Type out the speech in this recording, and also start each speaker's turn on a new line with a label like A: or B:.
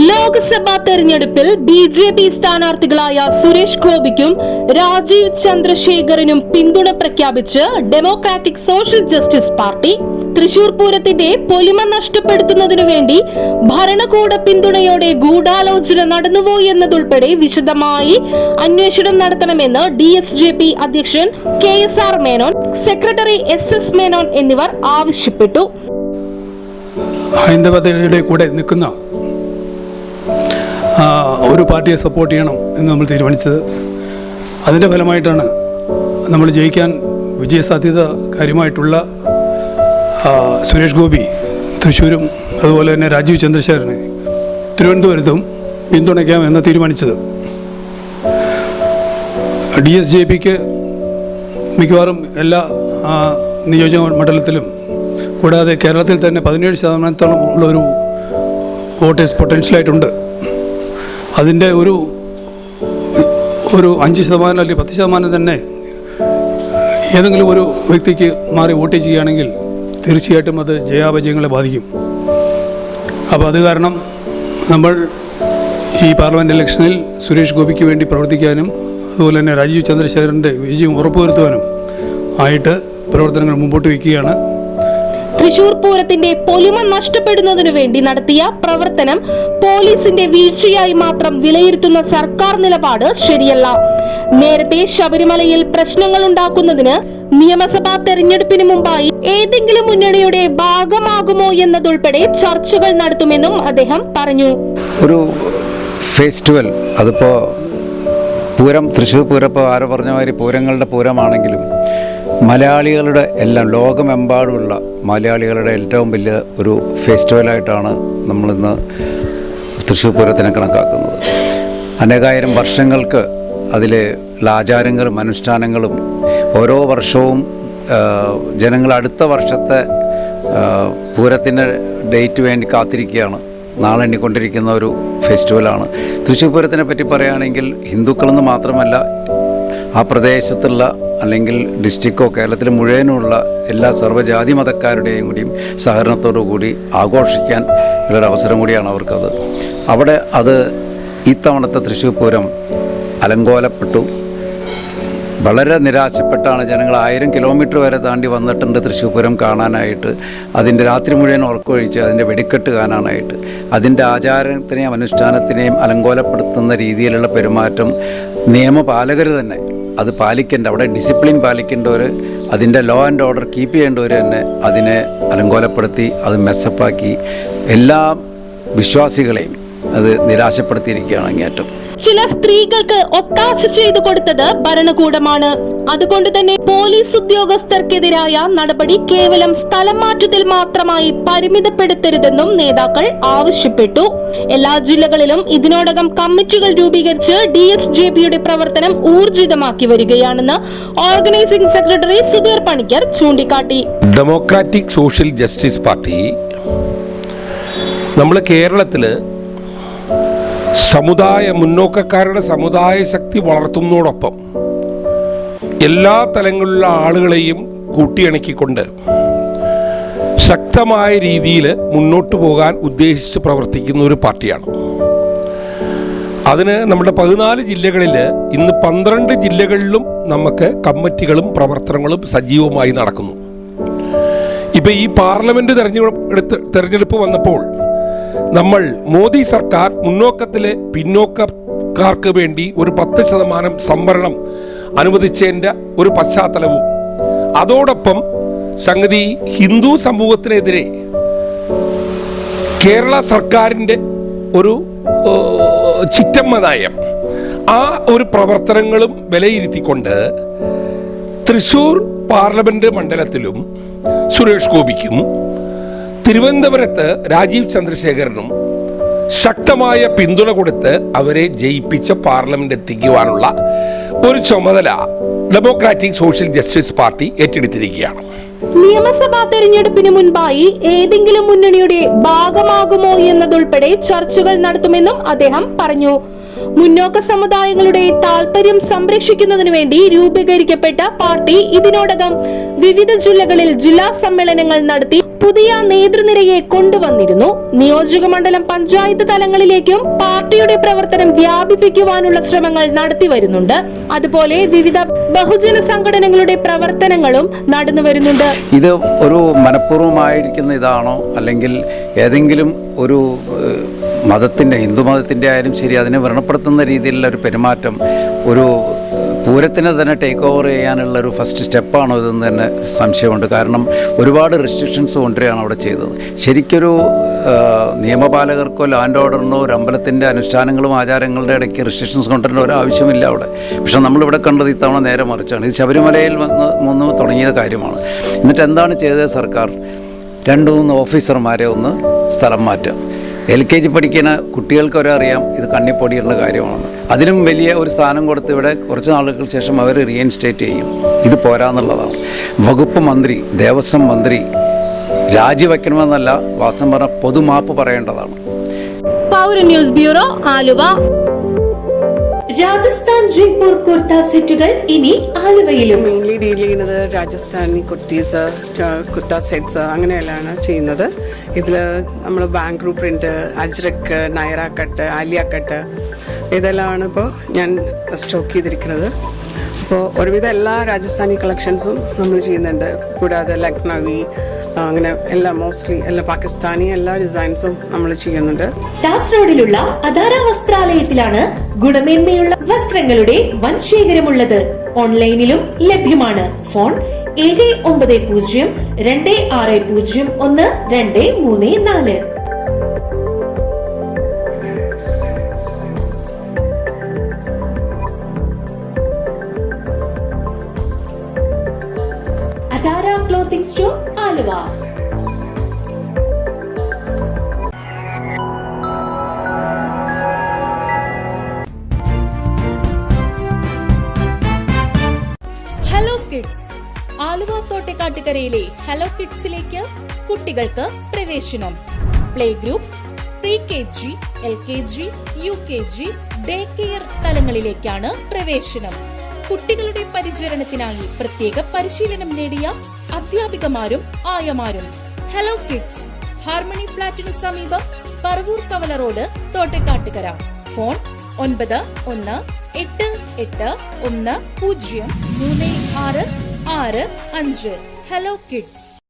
A: ലോക്സഭാ തെരഞ്ഞെടുപ്പിൽ B J P സ്ഥാനാർത്ഥികളായ സുരേഷ് ഗോപിക്കും രാജീവ് ചന്ദ്രശേഖറിനും പിന്തുണ പ്രഖ്യാപിച്ച് democratic social justice party Thrissur പൂരത്തിന്റെ പൊലിമ നഷ്ടപ്പെടുത്തുന്നതിനു വേണ്ടി ഭരണകൂട പിന്തുണയോടെ ഗൂഢാലോചന നടന്നുവോ എന്നതുൾപ്പെടെ വിശദമായി അന്വേഷണം നടത്തണമെന്ന് ഡി എസ് ജെ പി അധ്യക്ഷൻ K S R Menon secretary S S Menon എന്നിവർ ആവശ്യപ്പെട്ടു.
B: ഹൈന്ദവതയുടെ കൂടെ നിൽക്കുന്ന ഒരു പാർട്ടിയെ സപ്പോർട്ട് ചെയ്യണം എന്ന് നമ്മൾ തീരുമാനിച്ചത്. അതിന്റെ ഫലമായിട്ടാണ് നമ്മൾ ജയിക്കാൻ വിജയസാധ്യത കാര്യമായിട്ടുള്ള സുരേഷ് ഗോപി തൃശ്ശൂരും അതുപോലെ തന്നെ രാജീവ് ചന്ദ്രശേഖരനെ തിരുവനന്തപുരത്തും പിന്തുണയ്ക്കാം എന്ന് തീരുമാനിച്ചത്. ഡി എസ് ജെ പിക്ക് മിക്കവാറും എല്ലാ നിയോജക മണ്ഡലത്തിലും കൂടാതെ കേരളത്തിൽ തന്നെ പതിനേഴ് ശതമാനത്തോളം ഉള്ള ഒരു വോട്ടേഴ്സ് പൊട്ടൻഷ്യലായിട്ടുണ്ട്. അതിന്റെ ഒരു ഒരു അഞ്ച് ശതമാനം അല്ലെങ്കിൽ പത്ത് ശതമാനം തന്നെ ഏതെങ്കിലും ഒരു വ്യക്തിക്ക് മാറി വോട്ട് ചെയ്യുകയാണെങ്കിൽ തീർച്ചയായിട്ടും അത് ജയാപജയങ്ങളെ ബാധിക്കും. അപ്പോൾ അത് കാരണം നമ്മൾ ഈ പാർലമെന്റ് ഇലക്ഷനിൽ സുരേഷ് ഗോപിക്ക് വേണ്ടി പ്രവർത്തിക്കാനും അതുപോലെ തന്നെ രാജീവ് ചന്ദ്രശേഖരന്റെ വിജയം ഉറപ്പുവരുത്തുവാനും ആയിട്ട് പ്രവർത്തനങ്ങൾ മുമ്പോട്ട് വയ്ക്കുകയാണ്.
A: തൃശൂർ പൂരത്തിന്റെ പൊലിമ നഷ്ടപ്പെടുന്നതിനു വേണ്ടി നടത്തിയ പ്രവർത്തനം പോലീസിന്റെ വീഴ്ചയായി മാത്രം വിലയിരുത്തുന്ന സർക്കാർ നിലപാട് ശരിയല്ല. നേരത്തെ ശബരിമലയിൽ പ്രശ്നങ്ങൾ ഉണ്ടാക്കുന്നതിന് നിയമസഭാ തെരഞ്ഞെടുപ്പിന് മുമ്പായി ഏതെങ്കിലും മുന്നണിയുടെ ഭാഗമാകുമോ എന്നതുൾപ്പെടെ ചർച്ചകൾ നടത്തുമെന്നും അദ്ദേഹം പറഞ്ഞു.
C: ഒരു ഫെസ്റ്റിവൽ അതിപ്പോ പൂരം തൃശ്ശൂർ പൂരം ഇപ്പോൾ ആരോ പറഞ്ഞ മാതിരി പൂരങ്ങളുടെ പൂരമാണെങ്കിലും മലയാളികളുടെ എല്ലാം ലോകമെമ്പാടുമുള്ള മലയാളികളുടെ ഏറ്റവും വലിയ ഒരു ഫെസ്റ്റിവലായിട്ടാണ് നമ്മളിന്ന് തൃശ്ശൂർ പൂരത്തിനെ കണക്കാക്കുന്നത്. അനേകായിരം വർഷങ്ങൾക്ക് അതിലെ ആചാരങ്ങളും അനുഷ്ഠാനങ്ങളും ഓരോ വർഷവും ജനങ്ങൾ അടുത്ത വർഷത്തെ പൂരത്തിന്റെ ഡേറ്റ് വേണ്ടി കാത്തിരിക്കുകയാണ്. നാളെ എണ്ണിക്കൊണ്ടിരിക്കുന്ന ഒരു ഫെസ്റ്റിവലാണ്. തൃശ്ശൂർ പൂരത്തിനെ പറ്റി പറയുകയാണെങ്കിൽ ഹിന്ദുക്കളെന്ന് മാത്രമല്ല ആ പ്രദേശത്തുള്ള അല്ലെങ്കിൽ ഡിസ്ട്രിക്റ്റോ കേരളത്തിൽ മുഴുവനുമുള്ള എല്ലാ സർവജാതി മതക്കാരുടെയും കൂടിയും സഹകരണത്തോടു കൂടി ആഘോഷിക്കാൻ ഉള്ളൊരു അവസരം കൂടിയാണ് അവർക്കത്. അവിടെ അത് ഇത്തവണത്തെ തൃശ്ശൂർ പൂരം അലങ്കോലപ്പെട്ടു. വളരെ നിരാശപ്പെട്ടാണ് ജനങ്ങൾ ആയിരം കിലോമീറ്റർ വരെ താണ്ടി വന്നിട്ടുണ്ട് തൃശ്ശൂർ പൂരം കാണാനായിട്ട്. അതിന്റെ രാത്രി മുഴുവൻ ഉറക്കമൊഴിച്ച് അതിന്റെ വെടിക്കെട്ട് കാണാനായിട്ട്. അതിന്റെ ആചാരത്തിനെയും അനുഷ്ഠാനത്തിനെയും അലങ്കോലപ്പെടുത്തുന്ന രീതിയിലുള്ള പെരുമാറ്റം നിയമപാലകർ തന്നെ അത് പാലിക്കേണ്ട അവിടെ ഡിസിപ്ലിൻ പാലിക്കേണ്ടവർ അതിന്റെ ലോ ആൻഡ് ഓർഡർ കീപ്പ് ചെയ്യേണ്ടവർ തന്നെ അതിനെ അലങ്കോലപ്പെടുത്തി അത് മെസ്സപ്പാക്കി എല്ലാ വിശ്വാസികളെയും അത് നിരാശപ്പെടുത്തിയിരിക്കുകയാണ് അങ്ങേറ്റം
A: ചില സ്ത്രീകൾക്ക് ഒത്താശ ചെയ്തു കൊടുത്തത് ഭരണകൂടമാണ്. അതുകൊണ്ട് തന്നെ പോലീസ് ഉദ്യോഗസ്ഥർക്കെതിരായ നടപടി കേവലം സ്ഥലം മാറ്റത്തിൽ മാത്രമായി പരിമിതപ്പെടുത്തരുതെന്നും നേതാക്കൾ ആവശ്യപ്പെട്ടു. എല്ലാ ജില്ലകളിലും ഇതിനോടകം കമ്മിറ്റികൾ രൂപീകരിച്ച് ഡി എസ് ജെ പിയുടെ പ്രവർത്തനം ഊർജിതമാക്കി വരികയാണെന്ന് ഓർഗനൈസിംഗ് സെക്രട്ടറി സുധീർ പണിക്കർ ചൂണ്ടിക്കാട്ടി.
D: ഡെമോക്രാറ്റിക് സോഷ്യൽ ജസ്റ്റിസ് പാർട്ടി നമ്മൾ കേരളത്തിൽ സമുദായ മുന്നോക്കക്കാരുടെ സമുദായ ശക്തി വളർത്തുന്നതോടൊപ്പം എല്ലാ തലങ്ങളിലുള്ള ആളുകളെയും കൂട്ടിയിണക്കിക്കൊണ്ട് ശക്തമായ രീതിയിൽ മുന്നോട്ട് പോകാൻ ഉദ്ദേശിച്ച് പ്രവർത്തിക്കുന്ന ഒരു പാർട്ടിയാണ്. അതിന് നമ്മുടെ പതിനാല് ജില്ലകളിൽ ഇന്ന് പന്ത്രണ്ട് ജില്ലകളിലും നമുക്ക് കമ്മിറ്റികളും പ്രവർത്തനങ്ങളും സജീവമായി നടക്കുന്നു. ഇപ്പം ഈ പാർലമെന്റ് തെരഞ്ഞെടുപ്പ് തെരഞ്ഞെടുപ്പ് വന്നപ്പോൾ നമ്മൾ മോദി സർക്കാർ മുന്നോക്കത്തിലെ പിന്നോക്കക്കാർക്ക് വേണ്ടി ഒരു പത്ത് ശതമാനം സംവരണം അനുവദിച്ചതിന്റെ ഒരു പശ്ചാത്തലവും. അതോടൊപ്പം സംഗതി ഹിന്ദു സമൂഹത്തിനെതിരെ കേരള സർക്കാരിന്റെ ഒരു ചിറ്റമ്മദായം ആ ഒരു പ്രവർത്തനങ്ങളും വിലയിരുത്തിക്കൊണ്ട് തൃശൂർ പാർലമെന്റ് മണ്ഡലത്തിലും സുരേഷ് ഗോപിക്കും തിരുവനന്തപുരത്ത് രാജീവ് ചന്ദ്രശേഖരനും ശക്തമായ പിന്തുണ കൊടുത്ത് അവരെ ജയിപ്പിച്ച് പാർലമെന്റ് എത്തിക്കുവാനുള്ള ഒരു ചുമതല ഡെമോക്രാറ്റിക് സോഷ്യൽ ജസ്റ്റിസ് പാർട്ടി ഏറ്റെടുത്തിരിക്കുകയാണ്.
A: നിയമസഭാ തെരഞ്ഞെടുപ്പിന് മുൻപായി ഏതെങ്കിലും മുന്നണിയുടെ ഭാഗമാകുമോ എന്നതുൾപ്പെടെ ചർച്ചകൾ നടത്തുമെന്നും അദ്ദേഹം പറഞ്ഞു.
E: മുന്നോക്ക സമുദായങ്ങളുടെ താൽപര്യം സംരക്ഷിക്കുന്നതിനു വേണ്ടി രൂപീകരിക്കപ്പെട്ട പാർട്ടി ഇതിനോടകം വിവിധ ജില്ലകളിൽ ജില്ലാ സമ്മേളനങ്ങൾ നടത്തി പുതിയ നേതൃനിരയെ കൊണ്ടുവന്നിരുന്നു. നിയോജക മണ്ഡലം പഞ്ചായത്ത് തലങ്ങളിലേക്കും പാർട്ടിയുടെ പ്രവർത്തനം വ്യാപിപ്പിക്കുവാനുള്ള ശ്രമങ്ങൾ നടത്തി വരുന്നുണ്ട്. അതുപോലെ വിവിധ ബഹുജന സംഘടനകളുടെ പ്രവർത്തനങ്ങളും നടന്നു വരുന്നുണ്ട്.
C: ഇത് ഒരു മനഃപൂർവമായിരിക്കുന്ന ഇതാണോ? അല്ലെങ്കിൽ ഏതെങ്കിലും ഒരു മതത്തിന്റെ ഹിന്ദു മതത്തിന്റെ ആയാലും ശരി അതിനെ വ്രണപ്പെടുത്തുന്ന രീതിയിലുള്ള ഒരു പെരുമാറ്റം ഒരു പൂരത്തിനെ തന്നെ ടേക്ക് ഓവർ ചെയ്യാനുള്ള ഒരു ഫസ്റ്റ് സ്റ്റെപ്പാണോ ഇതെന്ന് തന്നെ സംശയമുണ്ട്. കാരണം ഒരുപാട് റെസ്ട്രിക്ഷൻസ് കൊണ്ടുവരികയാണ് അവിടെ ചെയ്തത്. ശരിക്കൊരു നിയമപാലകർക്കോ ലാൻഡ് ഓർഡറിനോ ഒരു അമ്പലത്തിന്റെ അനുഷ്ഠാനങ്ങളും ആചാരങ്ങളുടെ ഇടയ്ക്ക് റെസ്ട്രിക്ഷൻസ് കൊണ്ടുവരേണ്ട ഒരു ആവശ്യമില്ല അവിടെ. പക്ഷേ നമ്മളിവിടെ കണ്ടത് ഇത്തവണ നേരെ മറിച്ചാണ്. ഇത് ശബരിമലയിൽ വന്ന് വന്ന് തുടങ്ങിയ കാര്യമാണ്. എന്നിട്ട് എന്താണ് ചെയ്തത് സർക്കാർ? രണ്ട് മൂന്ന് ഓഫീസർമാരെ ഒന്ന് സ്ഥലം മാറ്റുക എൽ കെ ജി പഠിക്കുന്ന കുട്ടികൾക്ക് വരെ അറിയാം ഇത് കണ്ണിപ്പൊടിയുള്ള കാര്യമാണെന്ന്. അതിനും വലിയ ഒരു സ്ഥാനം കൊടുത്ത് ഇവിടെ കുറച്ച് നാളുകൾക്ക് ശേഷം അവർ റീഇൻസ്റ്റേറ്റ് ചെയ്യും. ഇത് പോരാന്നുള്ളതാണ്. വകുപ്പ് മന്ത്രി ദേവസ്വം മന്ത്രി രാജിവെക്കണമെന്നല്ല വാസം പറഞ്ഞ പൊതുമാപ്പ് പറയേണ്ടതാണ്.
E: News bureau Aluva. Rajasthan Jaipur kurta സെറ്റുകൾ ഇനി ആലുവയിലും.
F: ഇംഗ്ലീഷ് ഡീൽ ചെയ്യുന്നത് രാജസ്ഥാനി കുർത്തീസ് കുർത്ത സെറ്റ്സ് അങ്ങനെയെല്ലാം ചെയ്യുന്നത്. ഇതിൽ നമ്മൾ Bangalore print Ajrakh Naira cut Alia cut ഇതെല്ലാമാണ് ഇപ്പോൾ ഞാൻ സ്റ്റോക്ക് ചെയ്തിരിക്കുന്നത്. അപ്പോൾ ഒരുവിധം എല്ലാ രാജസ്ഥാനി കളക്ഷൻസും നമ്മൾ ചെയ്യുന്നുണ്ട്. കൂടാതെ ലക്നവി അങ്ങനെ എല്ലാ മോസ്റ്റ്ലി എല്ലാ പാകിസ്ഥാനി എല്ലാ ഡിസൈൻസും നമ്മൾ ചെയ്യുന്നുണ്ട്.
E: കാസർഗോഡിലുള്ള അദാര വസ്ത്രാലയത്തിലാണ് ഗുണമേന്മയുള്ള വസ്ത്രങ്ങളുടെ വൻ ശേഖരമുള്ളത് ഓൺലൈനിലും ലഭ്യമാണ്. ഫോൺ ഏഴ് ഒമ്പത് പൂജ്യം രണ്ട് ആറ് പൂജ്യം ഒന്ന് രണ്ട് മൂന്ന് നാല്. Athara clothing store Aluva. തോട്ടക്കാട്ടുകരയിലെ hello കിഡ്സിലേക്ക് കുട്ടികൾക്ക് പ്രവേശനം. Play group pre K G L K G U K G day care തലങ്ങളിലേക്കാണ് പ്രവേശനം. കുട്ടികളുടെ പരിചരണത്തിനായി പ്രത്യേക പരിശീലനം നേടിയ അധ്യാപികമാരും ആയമാരും. ഹലോ കിഡ്സ് ഹാർമണി ഫ്ലാറ്റിനു സമീപം പറവൂർ കവല റോഡ് തോട്ടക്കാട്ടുകര. ഫോൺ ഒൻപത് ഒന്ന് എട്ട് എട്ട് ഒന്ന് പൂജ്യം മൂന്ന് ആറ് ആറ് അഞ്ച്. Hello kids